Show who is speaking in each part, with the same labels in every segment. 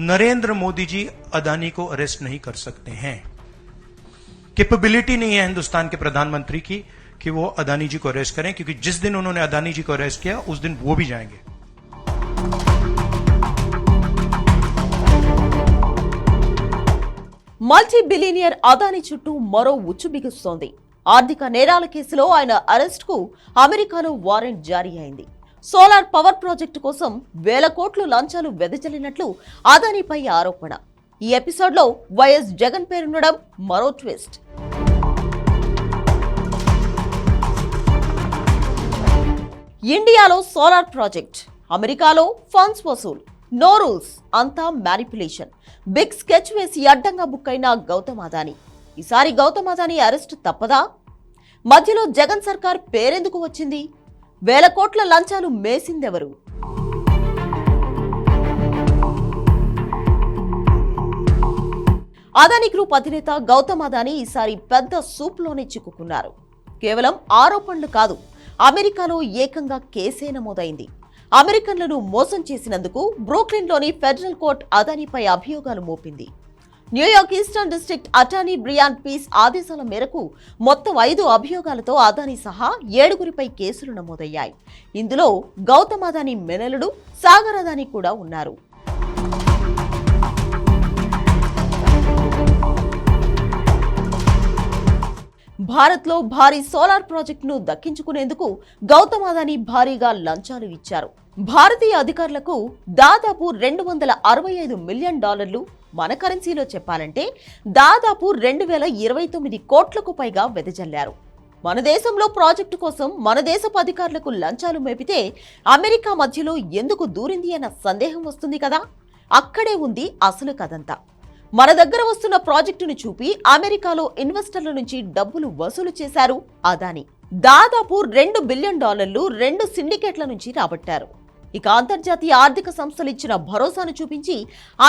Speaker 1: नरेंद्र मोदी जी अदानी को अरेस्ट नहीं कर सकते हैं कैपेबिलिटी नहीं है हिंदुस्तान के प्रधानमंत्री की कि वो अदानी जी को अरेस्ट करें क्योंकि जिस दिन उन्होंने अदानी जी को अरेस्ट किया उस दिन वो भी जाएंगे
Speaker 2: మల్టీ బిలియనియర్ అదాని చుట్టూ మరో ఉచ్చు బిగుస్తోంది ఆర్థిక నేరాల కేసులో ఆయన అరెస్ట్ కు అమెరికాలో వారెంట్ జారీ అయింది సోలార్ పవర్ ప్రాజెక్టు కోసం వేల కోట్లు లంచాలు వెదజల్లినట్లు అదానిపై ఆరోపణ. ఈ ఎపిసోడ్లో వైఎస్ జగన్ పేరుండడం మరో ట్విస్ట్. ఇండియాలో సోలార్ ప్రాజెక్ట్ అమెరికాలో ఫండ్స్ వసూల్ నో రూల్స్ అంతా మ్యానిపులేషన్. బిగ్ స్కెచ్ వేసి అడ్డంగా బుక్ అయిన గౌతమ్ అదాని. ఈసారి గౌతమ్ అదాని అరెస్ట్ తప్పదా? మధ్యలో జగన్ సర్కార్ పేరెందుకు వచ్చింది? వేల కోట్ల లంచాలు మేసిందెవరు? అదాని గ్రూప్ అధినేత గౌతమ్ అదానీ ఈసారి పెద్ద సూప్లోనే చిక్కుకున్నారు. కేవలం ఆరోపణలు కాదు అమెరికాలో ఏకంగా కేసే నమోదైంది. అమెరికన్లను మోసం చేసినందుకు బ్రూక్లిన్లోని ఫెడరల్ కోర్టు అదానిపై అభియోగాలు మోపింది. New York eastern district attorney Breon Peace ఆదేశాల మేరకు మొత్తం ఐదు అభియోగాలతో అదాని సహా ఏడుగురిపై కేసులు నమోదయ్యాయి. ఇందులో గౌతమ్ అదాని మెనలుడు సాగర్ అదాని కూడా ఉన్నారు. భారత్లో భారీ సోలార్ ప్రాజెక్టును దక్కించుకునేందుకు గౌతమ్ అదాని భారీగా లంచాలు ఇచ్చారు. భారతీయ అధికారులకు దాదాపు రెండు వందల అరవై ఐదు మిలియన్ డాలర్లు మన కరెన్సీలో చెప్పాలంటే దాదాపు రెండు వేల ఇరవై తొమ్మిది కోట్లకు పైగా వెదజల్లారు. మన దేశంలో ప్రాజెక్టు కోసం మన దేశపు అధికారులకు లంచాలు మేపితే అమెరికా మధ్యలో ఎందుకు దూరింది అన్న సందేహం వస్తుంది కదా? అక్కడే ఉంది అసలు కథంతా. మన దగ్గర వస్తున్న ప్రాజెక్టును చూపి అమెరికాలో ఇన్వెస్టర్ల నుంచి డబ్బులు వసూలు చేశారు అదాని. దాదాపు రెండు బిలియన్ డాలర్లు రెండు సిండికేట్ల నుంచి రాబట్టారు. ఇక అంతర్జాతీయ ఆర్థిక సంస్థలు ఇచ్చిన భరోసాను చూపించి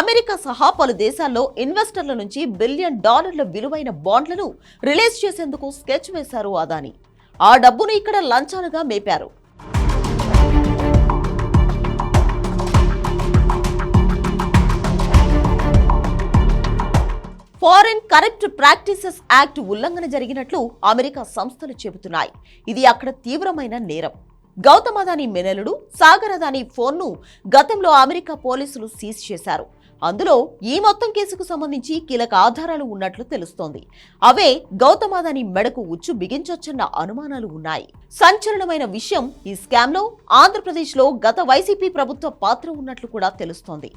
Speaker 2: అమెరికా సహా పలు దేశాల్లో ఇన్వెస్టర్ల నుంచి బిలియన్ డాలర్ల విలువైన బాండ్లను రిలీజ్ చేసేందుకు స్కెచ్ వేశారు అదాని. ఆ డబ్బును ఇక్కడ లంచాలుగా మేపారు. ఫారెన్ కరెక్ట్ ప్రాక్టీసెస్ యాక్ట్ ఉల్లంఘన జరిగినట్లు అమెరికా సంస్థలు చెబుతున్నాయి. ఇది అక్కడ తీవ్రమైన నేరం. గౌతమదాని మెనలుడు సాగర్ ఫోన్ను గతంలో అమెరికా పోలీసులు సీజ్ చేశారు. అందులో ఈ మొత్తం కేసుకు సంబంధించి కీలక ఆధారాలు ఉన్నట్లు తెలుస్తోంది. అవే గౌతమాదాని మెడకు ఉచ్చు బిగించొచ్చన్న అనుమానాలు ఉన్నాయి. సంచలనమైన విషయం ఈ స్కామ్లో ఆంధ్రప్రదేశ్లో గత వైసీపీ ప్రభుత్వ పాత్ర ఉన్నట్లు కూడా తెలుస్తోంది.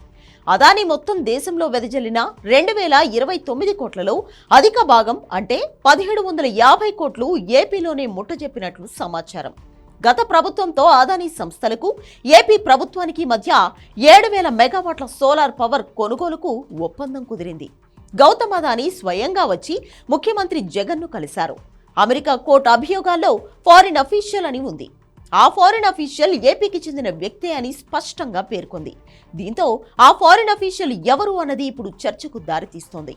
Speaker 2: అదాని మొత్తం దేశంలో వెదజల్లిన రెండు వేల ఇరవై తొమ్మిది కోట్లలో అధిక భాగం అంటే పదిహేడు వందల యాభై కోట్లు ఏపీలోనే ముట్టజెప్పినట్లు సమాచారం. గత ప్రభుత్వంతో అదానీ సంస్థలకు ఏపీ ప్రభుత్వానికి మధ్య ఏడు వేల మెగావాట్ల సోలార్ పవర్ కొనుగోలుకు ఒప్పందం కుదిరింది. గౌతమ్ అదానీ స్వయంగా వచ్చి ముఖ్యమంత్రి జగన్ను కలిశారు. అమెరికా కోర్టు అభియోగాల్లో ఫారిన్ అఫీషియల్ అని ఉంది. ఆ ఫారిన్ అఫీషియల్ ఏపీకి చెందిన వ్యక్తే అని స్పష్టంగా పేర్కొంది. దీంతో ఆ ఫారిన్ అఫీషియల్ ఎవరు అన్నది ఇప్పుడు చర్చకు దారితీస్తోంది.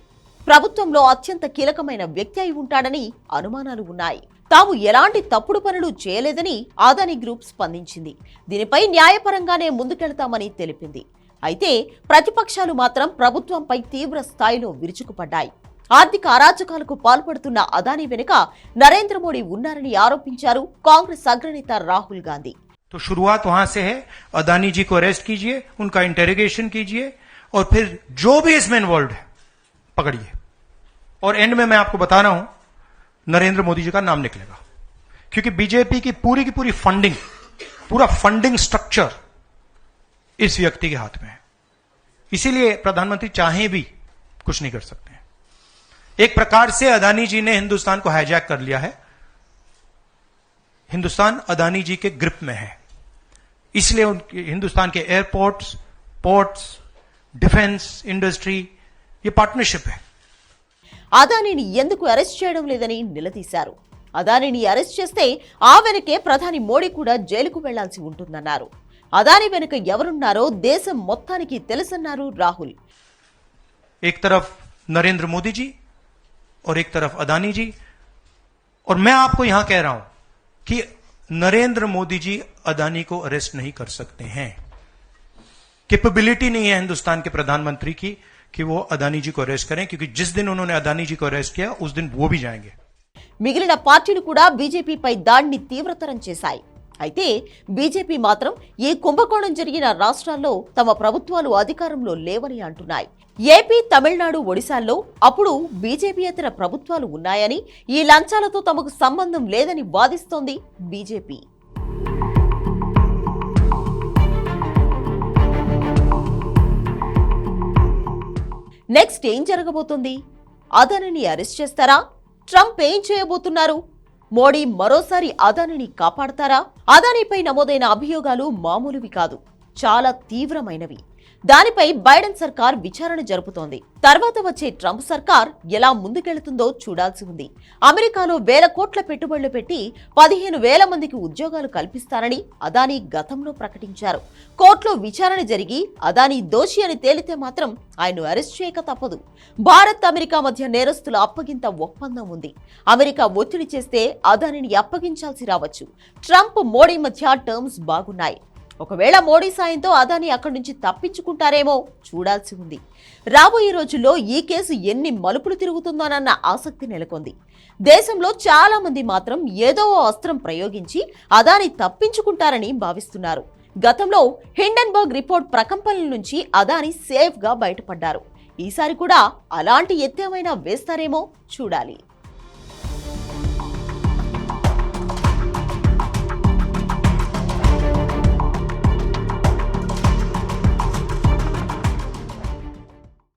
Speaker 2: ప్రభుత్వంలో అత్యంత కీలకమైన వ్యక్తి అయి ఉంటాడని అనుమానాలు ఉన్నాయి. తాము ఎలాంటి తప్పుడు పనులు చేయలేదని ఆదాని గ్రూప్ స్పందించింది దీనిపై న్యాయపరంగానే ముందుకెళ్తామని తెలిపింది అయితే ప్రతిపక్షాలు మాత్రం ప్రభుత్వంపై తీవ్ర స్థాయిలో విరుచుకుపడ్డాయి ఆర్థిక అరాచకాలకు పాల్పడుతున్న అదాని వెనుక నరేంద్ర మోడీ ఉన్నారని ఆరోపించారు కాంగ్రెస్ అగ్రనేత రాహుల్ గాంధీ
Speaker 1: तो शुरुआत वहां से है अदानी जी को अरेस्ट कीजिए उनका इंटेरोगेशन कीजिए और फिर जो भी इसमें इन्वॉल्व है पकड़िए और एंड में मैं आपको बता रहा हूं नरेंद्र मोदी जी का नाम निकलेगा। क्योंकि बीजेपी की पूरी की पूरी फंडिंग पूरा फंडिंग स्ट्रक्चर इस व्यक्ति के हाथ में है। इसीलिए प्रधानमंत्री चाहे भी कुछ नहीं कर सकते एक प्रकार से अदानी जी ने हिंदुस्तान को हाईजैक कर लिया है। हिंदुस्तान अदानी जी के ग्रिप में है। इसलिए उनके, हिंदुस्तान के एयरपोर्ट्स पोर्ट्स डिफेंस इंडस्ट्री ये पार्टनरशिप है।
Speaker 2: అదానిని ఎందుకు అరెస్ట్ చేయడం లేదని నిలదీశారు అదానిని అరెస్ట్ చేస్తే ఆ వెనకే ప్రధాని మోడీ కూడా జైలుకు వెళ్లాల్సి ఉంటుందన్నారు అదాని వెనుక ఎవరున్నారో దేశం మొత్తానికి తెలుసన్నారు రాహుల్
Speaker 1: एक तरफ नरेंद्र मोदी जी और एक तरफ अदानी जी और मैं आपको यहां कह रहा हूं कि नरेंद्र मोदी जी अदानी को अरेस्ट नहीं कर सकते हैं कैपेबिलिटी नहीं है हिंदुस्तान के प्रधानमंत्री की कि वो अदानी जी को अरेस्ट करें क्योंकि जिस दिन उन्होंने अदानी जी को अरेस्ट किया उस दिन वो भी जाएंगे
Speaker 2: మిగిలిన పార్టీలు కూడా బీజేపీపై దాడిని తీవ్రతరం చేశాయి అయితే బీజేపీ మాత్రం ఈ కుంభకోణం జరిగిన రాష్ట్రాల్లో తమ ప్రభుత్వాలు అధికారంలో లేవని అంటున్నాయి ఏపీ తమిళనాడు ఒడిశాల్లో అప్పుడు బీజేపీయేతర ప్రభుత్వాలు ఉన్నాయని ఈ లంచాలతో తమకు సంబంధం లేదని వాదిస్తోంది బీజేపీ నెక్స్ట్ ఏం జరగబోతుంది? అదానిని అరెస్ట్ చేస్తారా? ట్రంప్ ఏం చేయబోతున్నారు? మోడీ మరోసారి అదానిని కాపాడతారా? అదానిపై నమోదైన అభియోగాలు మామూలువి కాదు. చాలా తీవ్రమైనవి. దానిపై బైడెన్ సర్కార్ విచారణ జరుపుతోంది. తర్వాత వచ్చే ట్రంప్ సర్కార్ ఎలా ముందుకెళ్తుందో చూడాల్సి ఉంది. అమెరికాలో వేల కోట్ల పెట్టుబడులు పెట్టి పదిహేను వేల మందికి ఉద్యోగాలు కల్పిస్తారని అదానీ గతంలో ప్రకటించారు. కోర్టులో విచారణ జరిగి అదానీ దోషి అని తేలితే మాత్రం ఆయన్ను అరెస్ట్ చేయక తప్పదు. భారత్ అమెరికా మధ్య నేరస్తుల అప్పగింత ఒప్పందం ఉంది. అమెరికా ఒత్తిడి చేస్తే అదానిని అప్పగించాల్సి రావచ్చు. ట్రంప్ మోడీ మధ్య టర్మ్స్ బాగున్నాయి. ఒకవేళ మోడీ సాయంతో అదాని అక్కడి నుంచి తప్పించుకుంటారేమో చూడాల్సి ఉంది. రాబోయే రోజుల్లో ఈ కేసు ఎన్ని మలుపులు తిరుగుతుందోనన్న ఆసక్తి నెలకొంది. దేశంలో చాలా మంది మాత్రం ఏదో ఓ అస్త్రం ప్రయోగించి అదాని తప్పించుకుంటారని భావిస్తున్నారు. గతంలో హిండెన్బర్గ్ రిపోర్ట్ ప్రకంపనల నుంచి అదాని సేఫ్గా బయటపడ్డారు. ఈసారి కూడా అలాంటి ఎత్తేమైనా వేస్తారేమో చూడాలి.